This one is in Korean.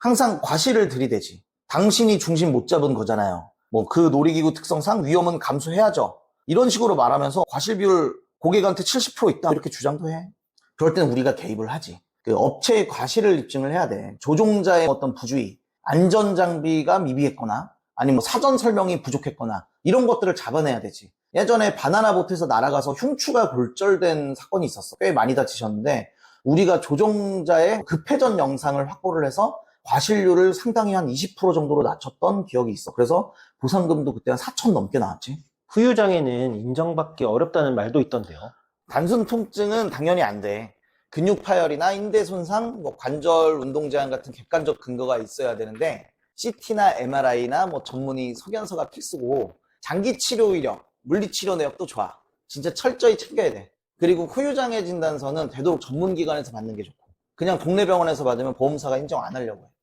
항상 과실을 들이대지. 당신이 중심 못 잡은 거잖아요. 뭐 그 놀이기구 특성상 위험은 감수해야죠. 이런 식으로 말하면서 과실 비율 고객한테 70% 있다 이렇게 주장도 해. 그럴 때는 우리가 개입을 하지. 그 업체의 과실을 입증을 해야 돼. 조종자의 어떤 부주의, 안전 장비가 미비했거나 아니면 뭐 사전 설명이 부족했거나 이런 것들을 잡아내야 되지. 예전에 바나나 보트에서 날아가서 흉추가 골절된 사건이 있었어. 꽤 많이 다치셨는데 우리가 조종자의 급회전 영상을 확보를 해서 과실률을 상당히 한 20% 정도로 낮췄던 기억이 있어. 그래서 보상금도 그때 한 4천 넘게 나왔지. 후유장애는 인정받기 어렵다는 말도 있던데요. 단순 통증은 당연히 안 돼. 근육 파열이나 인대 손상, 뭐 관절 운동 제한 같은 객관적 근거가 있어야 되는데 CT나 MRI나 뭐 전문의 소견서가 필수고 장기 치료 이력, 물리 치료 내역도 좋아. 진짜 철저히 챙겨야 돼. 그리고 후유장애 진단서는 되도록 전문 기관에서 받는 게 좋고 그냥 동네 병원에서 받으면 보험사가 인정 안 하려고 해.